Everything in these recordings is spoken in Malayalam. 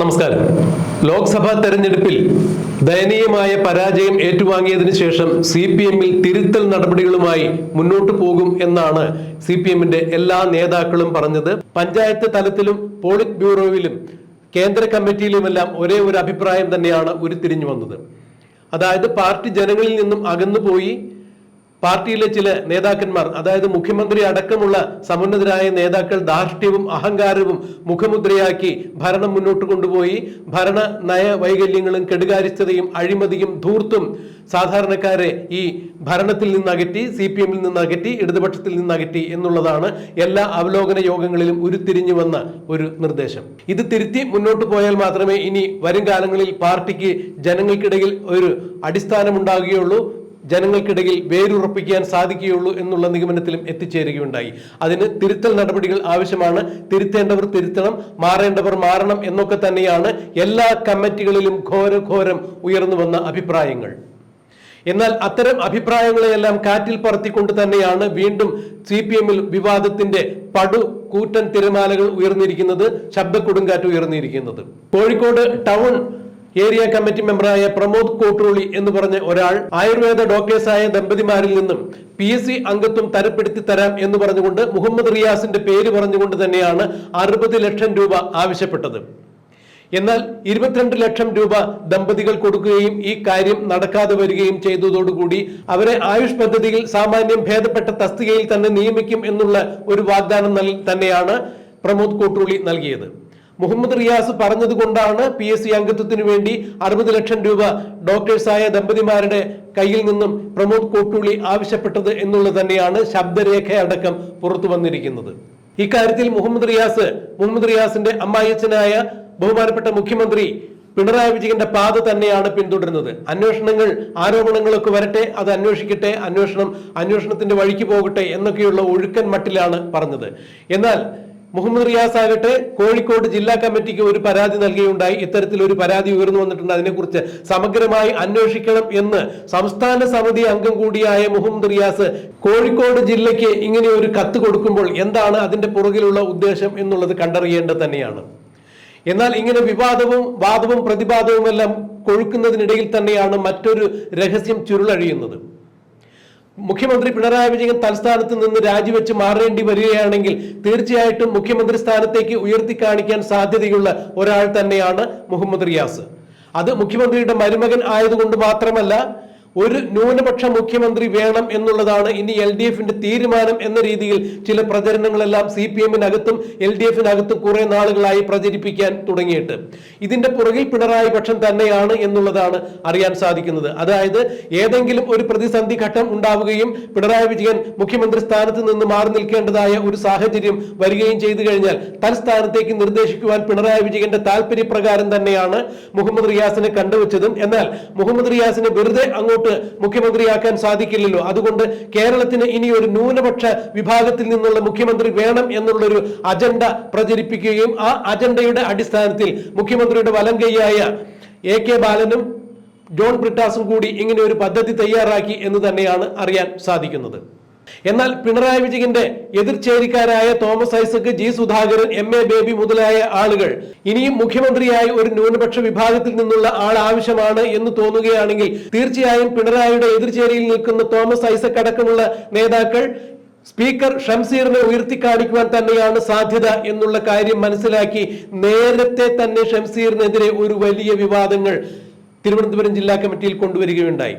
നമസ്കാരം. ലോക്സഭാ തെരഞ്ഞെടുപ്പിൽ ദയനീയമായ പരാജയം ഏറ്റുവാങ്ങിയതിനു ശേഷം സി പി എമ്മിൽ തിരുത്തൽ നടപടികളുമായി മുന്നോട്ടു പോകും എന്നാണ് സി പി എമ്മിന്റെ എല്ലാ നേതാക്കളും പറഞ്ഞത്. പഞ്ചായത്ത് തലത്തിലും പോളിറ്റ് ബ്യൂറോയിലും കേന്ദ്ര കമ്മിറ്റിയിലുമെല്ലാം ഒരേ ഒരു അഭിപ്രായം തന്നെയാണ് ഉരുത്തിരിഞ്ഞു വന്നത്. അതായത് പാർട്ടി ജനങ്ങളിൽ നിന്നും അകന്നുപോയി പാർട്ടിയിലെ ചില നേതാക്കന്മാർ അതായത് മുഖ്യമന്ത്രി അടക്കമുള്ള സമുന്നതരായ നേതാക്കൾ ധാർഷ്ട്യവും അഹങ്കാരവും മുഖമുദ്രയാക്കി ഭരണം മുന്നോട്ട് കൊണ്ടുപോയി. ഭരണ നയ വൈകല്യങ്ങളും കെടുകാര്യസ്ഥതയും അഴിമതിയും ധൂർത്തും സാധാരണക്കാരെ ഈ ഭരണത്തിൽ നിന്നകറ്റി സി പി എമ്മിൽ നിന്നകറ്റി ഇടതുപക്ഷത്തിൽ നിന്നകറ്റി എന്നുള്ളതാണ് എല്ലാ അവലോകന യോഗങ്ങളിലും ഉരുത്തിരിഞ്ഞു വന്ന ഒരു നിർദ്ദേശം. ഇത് തിരുത്തി മുന്നോട്ട് പോയാൽ മാത്രമേ ഇനി വരും കാലങ്ങളിൽ പാർട്ടിക്ക് ജനങ്ങൾക്കിടയിൽ ഒരു അടിസ്ഥാനം ഉണ്ടാകുകയുള്ളൂ ജനങ്ങൾക്കിടയിൽ വേരുറപ്പിക്കാൻ സാധിക്കുകയുള്ളൂ എന്നുള്ള നിഗമനത്തിലും എത്തിച്ചേരുകയുണ്ടായി. അതിന് തിരുത്തൽ നടപടികൾ ആവശ്യമാണ്. തിരുത്തേണ്ടവർ തിരുത്തണം മാറേണ്ടവർ മാറണം എന്നൊക്കെ തന്നെയാണ് എല്ലാ കമ്മിറ്റികളിലും ഘോരഘോരം ഉയർന്നു വന്ന അഭിപ്രായങ്ങൾ. എന്നാൽ അത്തരം അഭിപ്രായങ്ങളെയെല്ലാം കാറ്റിൽ പറത്തിക്കൊണ്ട് തന്നെയാണ് വീണ്ടും സി പി എമ്മിൽ വിവാദത്തിന്റെ പടു കൂറ്റൻ തിരമാലകൾ ഉയർന്നിരിക്കുന്നത് ശബ്ദ കൊടുങ്കാറ്റ് ഉയർന്നിരിക്കുന്നത്. കോഴിക്കോട് ടൗൺ ഏരിയ കമ്മിറ്റി മെമ്പറായ പ്രമോദ് കോട്രോളി എന്ന് പറഞ്ഞ ഒരാൾ ആയുർവേദ ഡോക്ടേഴ്സായ ദമ്പതിമാരിൽ നിന്നും പി എസ് സി അംഗത്വം തരപ്പെടുത്തി തരാം എന്ന് പറഞ്ഞുകൊണ്ട് മുഹമ്മദ് റിയാസിന്റെ പേര് പറഞ്ഞുകൊണ്ട് തന്നെയാണ് അറുപത് ലക്ഷം രൂപ ആവശ്യപ്പെട്ടത്. എന്നാൽ ഇരുപത്തിരണ്ട് ലക്ഷം രൂപ ദമ്പതികൾ കൊടുക്കുകയും ഈ കാര്യം നടക്കാതെ വരികയും ചെയ്തതോടുകൂടി അവരെ ആയുഷ് പദ്ധതിയിൽ സാമാന്യം ഭേദപ്പെട്ട തസ്തികയിൽ തന്നെ നിയമിക്കും എന്നുള്ള ഒരു വാഗ്ദാനം തന്നെയാണ് പ്രമോദ് കോട്ടൂളി നൽകിയത്. മുഹമ്മദ് റിയാസ് പറഞ്ഞതുകൊണ്ടാണ് പി എസ് സി അംഗത്വത്തിന് വേണ്ടി അറുപത് ലക്ഷം രൂപ ഡോക്ടേഴ്സായ ദമ്പതിമാരുടെ കയ്യിൽ നിന്നും പ്രമോദ് കോട്ടൂളി ആവശ്യപ്പെട്ടത് എന്നുള്ളത് തന്നെയാണ് ശബ്ദരേഖയടക്കം പുറത്തു വന്നിരിക്കുന്നത്. ഇക്കാര്യത്തിൽ മുഹമ്മദ് റിയാസ് മുഹമ്മദ് റിയാസിന്റെ അമ്മായച്ചനായ ബഹുമാനപ്പെട്ട മുഖ്യമന്ത്രി പിണറായി വിജയന്റെ പാത തന്നെയാണ് പിന്തുടരുന്നത്. അന്വേഷണങ്ങൾ ആരോപണങ്ങളൊക്കെ വരട്ടെ അത് അന്വേഷിക്കട്ടെ അന്വേഷണം അന്വേഷണത്തിന്റെ വഴിക്ക് പോകട്ടെ എന്നൊക്കെയുള്ള ഒഴുക്കൻ മട്ടിലാണ് പറഞ്ഞത്. എന്നാൽ മുഹമ്മദ് റിയാസ് ആകട്ടെ കോഴിക്കോട് ജില്ലാ കമ്മിറ്റിക്ക് ഒരു പരാതി നൽകുകയുണ്ടായി ഇത്തരത്തിൽ ഒരു പരാതി ഉയർന്നു വന്നിട്ടുണ്ട്. അതിനെക്കുറിച്ച് സമഗ്രമായി അന്വേഷിക്കണം എന്ന് സംസ്ഥാന സമിതി അംഗം കൂടിയായ മുഹമ്മദ് റിയാസ് കോഴിക്കോട് ജില്ലയ്ക്ക് ഇങ്ങനെ ഒരു കത്ത് കൊടുക്കുമ്പോൾ എന്താണ് അതിന്റെ പുറകിലുള്ള ഉദ്ദേശം എന്നുള്ളത് കണ്ടറിയേണ്ടത് തന്നെയാണ്. എന്നാൽ ഇങ്ങനെ വിവാദവും വാദവും പ്രതിവാദവുമെല്ലാം കൊഴുക്കുന്നതിനിടയിൽ തന്നെയാണ് മറ്റൊരു രഹസ്യം ചുരുളഴിയുന്നത്. മുഖ്യമന്ത്രി പിണറായി വിജയൻ തൽസ്ഥാനത്ത് നിന്ന് രാജിവെച്ച് മാറേണ്ടി വരികയാണെങ്കിൽ തീർച്ചയായിട്ടും മുഖ്യമന്ത്രി സ്ഥാനത്തേക്ക് ഉയർത്തി കാണിക്കാൻ സാധ്യതയുള്ള ഒരാൾ തന്നെയാണ് മുഹമ്മദ് റിയാസ്. അത് മുഖ്യമന്ത്രിയുടെ മരുമകൻ ആയതുകൊണ്ട് മാത്രമല്ല ഒരു ന്യൂനപക്ഷ മുഖ്യമന്ത്രി വേണം എന്നുള്ളതാണ് ഇനി എൽ ഡി എഫിന്റെ തീരുമാനം എന്ന രീതിയിൽ ചില പ്രചരണങ്ങളെല്ലാം സി പി എമ്മിനകത്തും എൽ ഡി എഫിനകത്തും കുറെ നാളുകളായി പ്രചരിപ്പിക്കാൻ തുടങ്ങിയിട്ട്. ഇതിന്റെ പുറകിൽ പിണറായി പക്ഷം തന്നെയാണ് എന്നുള്ളതാണ് അറിയാൻ സാധിക്കുന്നത്. അതായത് ഏതെങ്കിലും ഒരു പ്രതിസന്ധി ഘട്ടം ഉണ്ടാവുകയും പിണറായി വിജയൻ മുഖ്യമന്ത്രി സ്ഥാനത്ത് നിന്ന് മാറി നിൽക്കേണ്ടതായ ഒരു സാഹചര്യം വരികയും ചെയ്തു കഴിഞ്ഞാൽ തൽസ്ഥാനത്തേക്ക് നിർദ്ദേശിക്കുവാൻ പിണറായി വിജയന്റെ താല്പര്യപ്രകാരം തന്നെയാണ് മുഹമ്മദ് റിയാസിനെ കണ്ടുവച്ചതും. എന്നാൽ മുഹമ്മദ് റിയാസിനെ വെറുതെ അങ്ങോട്ട് മുഖ്യമന്ത്രിയാക്കാൻ സാധിക്കില്ലല്ലോ. അതുകൊണ്ട് കേരളത്തിന് ഇനി ഒരു ന്യൂനപക്ഷ വിഭാഗത്തിൽ നിന്നുള്ള മുഖ്യമന്ത്രി വേണം എന്നുള്ളൊരു അജണ്ട പ്രചരിപ്പിക്കുകയും ആ അജണ്ടയുടെ അടിസ്ഥാനത്തിൽ മുഖ്യമന്ത്രിയുടെ വലം കൈയായ എ കെ ബാലനും ജോൺ ബ്രിട്ടാസും കൂടി ഇങ്ങനെ ഒരു പദ്ധതി തയ്യാറാക്കി എന്ന് തന്നെയാണ് അറിയാൻ സാധിക്കുന്നത്. എന്നാൽ പിണറായി വിജയന്റെ എതിർചേരിക്കാരായ Thomas Isaac G Sudhakaran M A Baby മുതലായ ആളുകൾ ഇനിയും മുഖ്യമന്ത്രിയായി ഒരു ന്യൂനപക്ഷ വിഭാഗത്തിൽ നിന്നുള്ള ആൾ ആവശ്യമാണ് എന്ന് തോന്നുകയാണെങ്കിൽ തീർച്ചയായും പിണറായിയുടെ എതിർചേരിയിൽ നിൽക്കുന്ന തോമസ് ഐസക് അടക്കമുള്ള നേതാക്കൾ സ്പീക്കർ ഷംസീറിനെ ഉയർത്തിക്കാണിക്കുവാൻ തന്നെയാണ് സാധ്യത എന്നുള്ള കാര്യം മനസ്സിലാക്കി നേരത്തെ തന്നെ ഷംസീറിനെതിരെ ഒരു വലിയ വിവാദങ്ങൾ തിരുവനന്തപുരം ജില്ലാ കമ്മിറ്റിയിൽ കൊണ്ടുവരികയുണ്ടായി.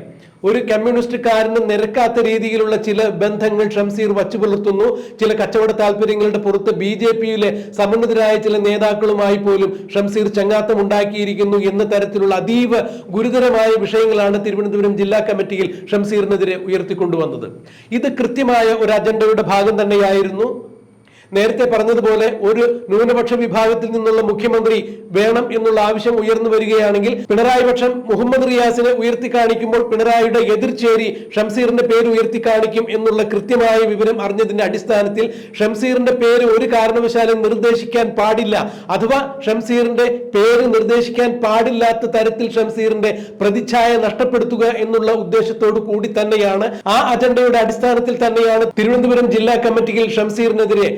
ഒരു കമ്മ്യൂണിസ്റ്റ് കമ്മ്യൂണിസ്റ്റുകാരന് നിരക്കാത്ത രീതിയിലുള്ള ചില ബന്ധങ്ങൾ ഷംസീർ വച്ചു പുലർത്തുന്നു ചില കച്ചവട താല്പര്യങ്ങളുടെ പുറത്ത് ബി ജെ പിയിലെ സമുന്നതരായ ചില നേതാക്കളുമായി പോലും ഷംസീർ ചങ്ങാത്തം ഉണ്ടാക്കിയിരിക്കുന്നു എന്ന തരത്തിലുള്ള അതീവ ഗുരുതരമായ വിഷയങ്ങളാണ് തിരുവനന്തപുരം ജില്ലാ കമ്മിറ്റിയിൽ ഷംസീറിനെതിരെ ഉയർത്തിക്കൊണ്ടുവന്നത്. ഇത് കൃത്യമായ ഒരു അജണ്ടയുടെ ഭാഗം തന്നെയായിരുന്നു. നേരത്തെ പറഞ്ഞതുപോലെ ഒരു ന്യൂനപക്ഷ വിഭാഗത്തിൽ നിന്നുള്ള മുഖ്യമന്ത്രി വേണം എന്നുള്ള ആവശ്യം ഉയർന്നു വരികയാണെങ്കിൽ പിണറായി പക്ഷം മുഹമ്മദ് റിയാസിനെ ഉയർത്തി കാണിക്കുമ്പോൾ പിണറായിയുടെ എതിർചേരി ഷംസീറിന്റെ പേര് ഉയർത്തി കാണിക്കും എന്നുള്ള കൃത്യമായ വിവരം അറിഞ്ഞതിന്റെ അടിസ്ഥാനത്തിൽ ഷംസീറിന്റെ പേര് ഒരു കാരണവശാലും നിർദ്ദേശിക്കാൻ പാടില്ല അഥവാ ഷംസീറിന്റെ പേര് നിർദ്ദേശിക്കാൻ പാടില്ലാത്ത തരത്തിൽ ഷംസീറിന്റെ പ്രതിച്ഛായ നഷ്ടപ്പെടുത്തുക എന്നുള്ള ഉദ്ദേശത്തോടു കൂടി തന്നെയാണ്. ആ അജണ്ടയുടെ അടിസ്ഥാനത്തിൽ തന്നെയാണ് തിരുവനന്തപുരം ജില്ലാ കമ്മിറ്റിയിൽ ഷംസീറിനെതിരെ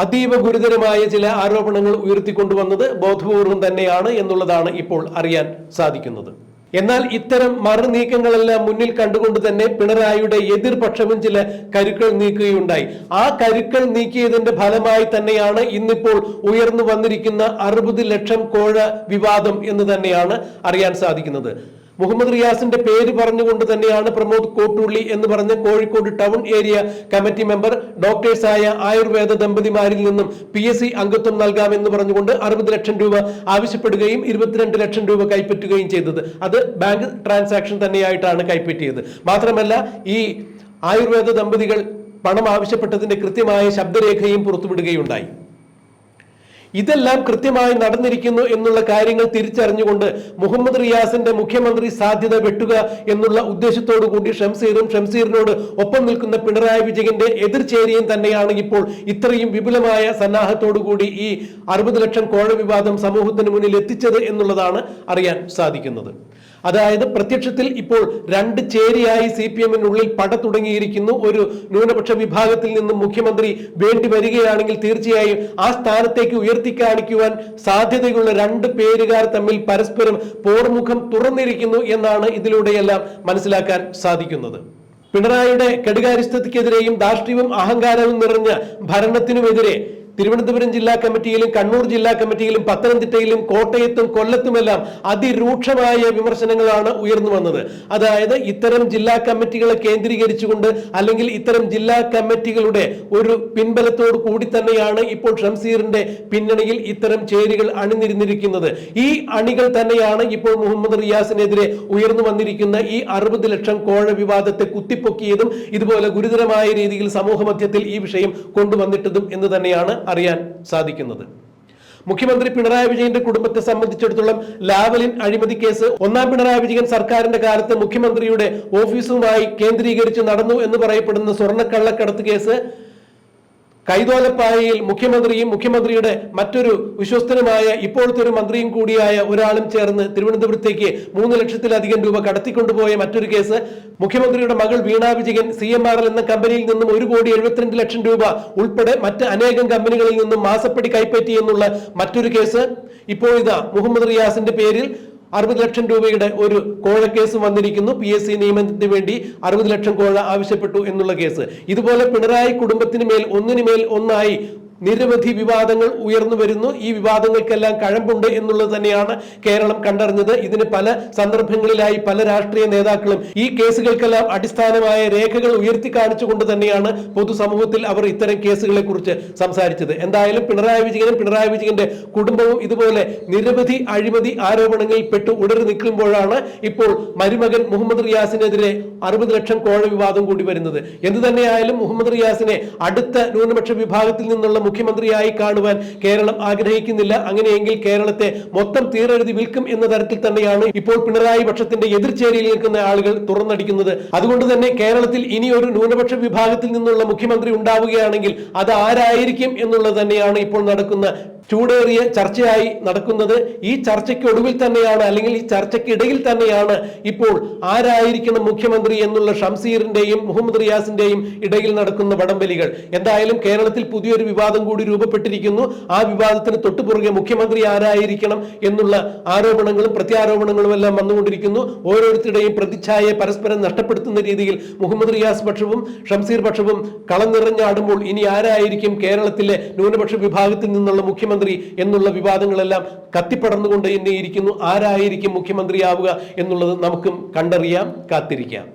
അതീവ ഗുരുതരമായ ചില ആരോപണങ്ങൾ ഉയർത്തിക്കൊണ്ടുവന്നത് ബോധപൂർവം തന്നെയാണ് എന്നുള്ളതാണ് ഇപ്പോൾ അറിയാൻ സാധിക്കുന്നത്. എന്നാൽ ഇത്തരം മറുനീക്കങ്ങളെല്ലാം മുന്നിൽ കണ്ടുകൊണ്ട് തന്നെ പിണറായിയുടെ എതിർപക്ഷവും ചില കരുക്കൾ നീക്കുകയുണ്ടായി. ആ കരുക്കൾ നീക്കിയതിന്റെ ഫലമായി തന്നെയാണ് ഇന്നിപ്പോൾ ഉയർന്നു വന്നിരിക്കുന്ന അറുപത് ലക്ഷം കോഴ വിവാദം എന്ന് തന്നെയാണ് അറിയാൻ സാധിക്കുന്നത്. മുഹമ്മദ് റിയാസിന്റെ പേര് പറഞ്ഞുകൊണ്ട് തന്നെയാണ് പ്രമോദ് കോട്ടുള്ളി എന്ന് പറഞ്ഞ Kozhikode town area committee member ഡോക്ടേഴ്സായ Ayurveda ദമ്പതിമാരിൽ നിന്നും പി എസ് സി അംഗത്വം നൽകാമെന്ന് പറഞ്ഞുകൊണ്ട് അറുപത് ലക്ഷം രൂപ ആവശ്യപ്പെടുകയും ഇരുപത്തിരണ്ട് ലക്ഷം രൂപ കൈപ്പറ്റുകയും ചെയ്തത്. അത് ബാങ്ക് ട്രാൻസാക്ഷൻ തന്നെയായിട്ടാണ് കൈപ്പറ്റിയത്. മാത്രമല്ല ഈ ആയുർവേദ ദമ്പതികൾ പണം ആവശ്യപ്പെട്ടതിന്റെ കൃത്യമായ ശബ്ദരേഖയും പുറത്തുവിടുകയുണ്ടായി. ഇതെല്ലാം കൃത്യമായി നടന്നിരിക്കുന്നു എന്നുള്ള കാര്യങ്ങൾ തിരിച്ചറിഞ്ഞുകൊണ്ട് മുഹമ്മദ് റിയാസിന്റെ മുഖ്യമന്ത്രി സാധ്യത വെട്ടുക എന്നുള്ള ഉദ്ദേശത്തോടു കൂടി ഷംസീറും ഷംസീറിനോട് ഒപ്പം നിൽക്കുന്ന പിണറായി വിജയന്റെ എതിർചേരിയും തന്നെയാണ് ഇപ്പോൾ ഇത്രയും വിപുലമായ സന്നാഹത്തോടു കൂടി ഈ അറുപത് ലക്ഷം കോഴ വിവാദം സമൂഹത്തിന് മുന്നിൽ എത്തിച്ചത് എന്നുള്ളതാണ് അറിയാൻ സാധിക്കുന്നത്. അതായത് പ്രത്യക്ഷത്തിൽ ഇപ്പോൾ രണ്ട് ചേരിയായി സി പി എമ്മിനുള്ളിൽ പട തുടങ്ങിയിരിക്കുന്നു. ഒരു ന്യൂനപക്ഷ വിഭാഗത്തിൽ നിന്നും മുഖ്യമന്ത്രി വേണ്ടി വരികയാണെങ്കിൽ തീർച്ചയായും ആ സ്ഥാനത്തേക്ക് ഉയർത്തി കാണിക്കുവാൻ സാധ്യതയുള്ള രണ്ട് പേരുകാർ തമ്മിൽ പരസ്പരം പോർമുഖം തുറന്നിരിക്കുന്നു എന്നാണ് ഇതിലൂടെയെല്ലാം മനസ്സിലാക്കാൻ സാധിക്കുന്നത്. പിണറായിയുടെ കെടുകാര്യസ്ഥതയ്ക്കെതിരെയും ധാർഷ്ട്യവും അഹങ്കാരവും നിറഞ്ഞ ഭരണത്തിനുമെതിരെ തിരുവനന്തപുരം ജില്ലാ കമ്മിറ്റിയിലും കണ്ണൂർ ജില്ലാ കമ്മിറ്റിയിലും പത്തനംതിട്ടയിലും കോട്ടയത്തും കൊല്ലത്തുമെല്ലാം അതിരൂക്ഷമായ വിമർശനങ്ങളാണ് ഉയർന്നു വന്നത്. അതായത് ഇത്തരം ജില്ലാ കമ്മിറ്റികളെ കേന്ദ്രീകരിച്ചുകൊണ്ട് അല്ലെങ്കിൽ ഇത്തരം ജില്ലാ കമ്മിറ്റികളുടെ ഒരു പിൻബലത്തോട് കൂടി തന്നെയാണ് ഇപ്പോൾ ഷംസീറിന്റെ പിന്നണിയിൽ ഇത്തരം ചേരികൾ അണിനിരുന്നിരിക്കുന്നത്. ഈ അണികൾ തന്നെയാണ് ഇപ്പോൾ മുഹമ്മദ് റിയാസിനെതിരെ ഉയർന്നു വന്നിരിക്കുന്ന ഈ അറുപത് ലക്ഷം കോഴ വിവാദത്തെ കുത്തിപ്പൊക്കിയതും ഇതുപോലെ ഗുരുതരമായ രീതിയിൽ സമൂഹ മധ്യത്തിൽ ഈ വിഷയം കൊണ്ടുവന്നിട്ടതും എന്ന് തന്നെയാണ് അറിയാൻ സാധിക്കുന്നത്. മുഖ്യമന്ത്രി പിണറായി വിജയന്റെ കുടുംബത്തെ സംബന്ധിച്ചിടത്തോളം ലാവലിൻ അഴിമതി കേസ് ഒന്നാം പിണറായി വിജയൻ സർക്കാരിന്റെ കാലത്ത് മുഖ്യമന്ത്രിയുടെ ഓഫീസുമായി കേന്ദ്രീകരിച്ച് നടന്നു എന്ന് പറയപ്പെടുന്ന സ്വർണക്കള്ളക്കടത്ത് കേസ് കൈതോലപ്പായയിൽ മുഖ്യമന്ത്രിയും മുഖ്യമന്ത്രിയുടെ മറ്റൊരു വിശ്വസ്തനുമായ ഇപ്പോഴത്തെ ഒരു മന്ത്രിയും കൂടിയായ ഒരാളും ചേർന്ന് തിരുവനന്തപുരത്തേക്ക് മൂന്ന് ലക്ഷത്തിലധികം രൂപ കടത്തിക്കൊണ്ടുപോയ മറ്റൊരു കേസ്. മുഖ്യമന്ത്രിയുടെ മകൾ Veena Vijayan C M R L എന്ന കമ്പനിയിൽ നിന്നും ഒരു കോടി എഴുപത്തിരണ്ട് ലക്ഷം രൂപ ഉൾപ്പെടെ മറ്റ് അനേകം കമ്പനികളിൽ നിന്നും മാസപ്പടി കൈപ്പറ്റി എന്നുള്ള മറ്റൊരു കേസ്. ഇപ്പോൾ ഇതാ മുഹമ്മദ് റിയാസിന്റെ പേരിൽ അറുപത് ലക്ഷം രൂപയുടെ ഒരു കോഴ കേസ് വന്നിരിക്കുന്നു. പി എസ് സി നിയമനത്തിന് വേണ്ടി അറുപത് ലക്ഷം കോഴ ആവശ്യപ്പെട്ടു എന്നുള്ള കേസ്. ഇതുപോലെ പിണറായി കുടുംബത്തിന് മേൽ ഒന്നിനു മേൽ ഒന്നായി നിരവധി വിവാദങ്ങൾ ഉയർന്നു വരുന്നു. ഈ വിവാദങ്ങൾക്കെല്ലാം കഴമ്പുണ്ട് എന്നുള്ളത് തന്നെയാണ് കേരളം കണ്ടറിഞ്ഞത്. ഇതിന് പല സന്ദർഭങ്ങളിലായി പല രാഷ്ട്രീയ നേതാക്കളും ഈ കേസുകൾക്കെല്ലാം അടിസ്ഥാനമായ രേഖകൾ ഉയർത്തി കാണിച്ചുകൊണ്ട് തന്നെയാണ് പൊതുസമൂഹത്തിൽ അവർ ഇത്തരം കേസുകളെ കുറിച്ച് സംസാരിച്ചത്. എന്തായാലും പിണറായി വിജയനും പിണറായി വിജയന്റെ കുടുംബവും ഇതുപോലെ നിരവധി അഴിമതി ആരോപണങ്ങളിൽ പെട്ട് ഉടറി നിൽക്കുമ്പോഴാണ് ഇപ്പോൾ മരുമകൻ മുഹമ്മദ് റിയാസിനെതിരെ അറുപത് ലക്ഷം കോഴ വിവാദം കൂടി വരുന്നത്. എന്തു തന്നെയായാലും മുഹമ്മദ് റിയാസിനെ അടുത്ത ന്യൂനപക്ഷ വിഭാഗത്തിൽ നിന്നുള്ള മുഖ്യമന്ത്രിയായി കാണുവാൻ കേരളം ആഗ്രഹിക്കുന്നില്ല. അങ്ങനെയെങ്കിൽ കേരളത്തെ മൊത്തം തീരെഴുതി വിൽക്കും എന്ന തരത്തിൽ തന്നെയാണ് ഇപ്പോൾ പിണറായി പക്ഷത്തിന്റെ എതിർചേരിയിൽ നിൽക്കുന്ന ആളുകൾ തുറന്നടിക്കുന്നത്. അതുകൊണ്ട് തന്നെ കേരളത്തിൽ ഇനി ഒരു ന്യൂനപക്ഷ വിഭാഗത്തിൽ നിന്നുള്ള മുഖ്യമന്ത്രി ഉണ്ടാവുകയാണെങ്കിൽ അത് ആരായിരിക്കും എന്നുള്ളത് തന്നെയാണ് ഇപ്പോൾ നടക്കുന്ന ചൂടേറിയ ചർച്ചയായി നടക്കുന്നത് ഈ ചർച്ചയ്ക്ക് ഒടുവിൽ തന്നെയാണ് അല്ലെങ്കിൽ ഈ ചർച്ചയ്ക്കിടയിൽ തന്നെയാണ് ഇപ്പോൾ ആരായിരിക്കണം മുഖ്യമന്ത്രി എന്നുള്ള ഷംസീറിന്റെയും മുഹമ്മദ് റിയാസിന്റെയും ഇടയിൽ നടക്കുന്ന വടംവലികൾ. എന്തായാലും കേരളത്തിൽ പുതിയൊരു വിവാദം കൂടി രൂപപ്പെട്ടിരിക്കുന്നു. ആ വിവാദത്തിന് തൊട്ടുപുറകെ മുഖ്യമന്ത്രി ആരായിരിക്കണം എന്നുള്ള ആരോപണങ്ങളും പ്രത്യാരോപണങ്ങളും എല്ലാം വന്നുകൊണ്ടിരിക്കുന്നു. ഓരോരുത്തരുടെയും പ്രതിച്ഛായയെ പരസ്പരം നഷ്ടപ്പെടുത്തുന്ന രീതിയിൽ മുഹമ്മദ് റിയാസ് പക്ഷവും ഷംസീർ പക്ഷവും കളം നിറഞ്ഞാടുമ്പോൾ ഇനി ആരായിരിക്കും കേരളത്തിലെ ന്യൂനപക്ഷ വിഭാഗത്തിൽ നിന്നുള്ള മുഖ്യമന്ത്രി എന്നുള്ള വിവാദങ്ങളെല്ലാം കത്തിപ്പടർന്നുകൊണ്ട് തന്നെ ഇരിക്കുന്നു. ആരായിരിക്കും മുഖ്യമന്ത്രിയാവുക എന്നുള്ളത് നമുക്കും കണ്ടറിയാം കാത്തിരിക്കാം.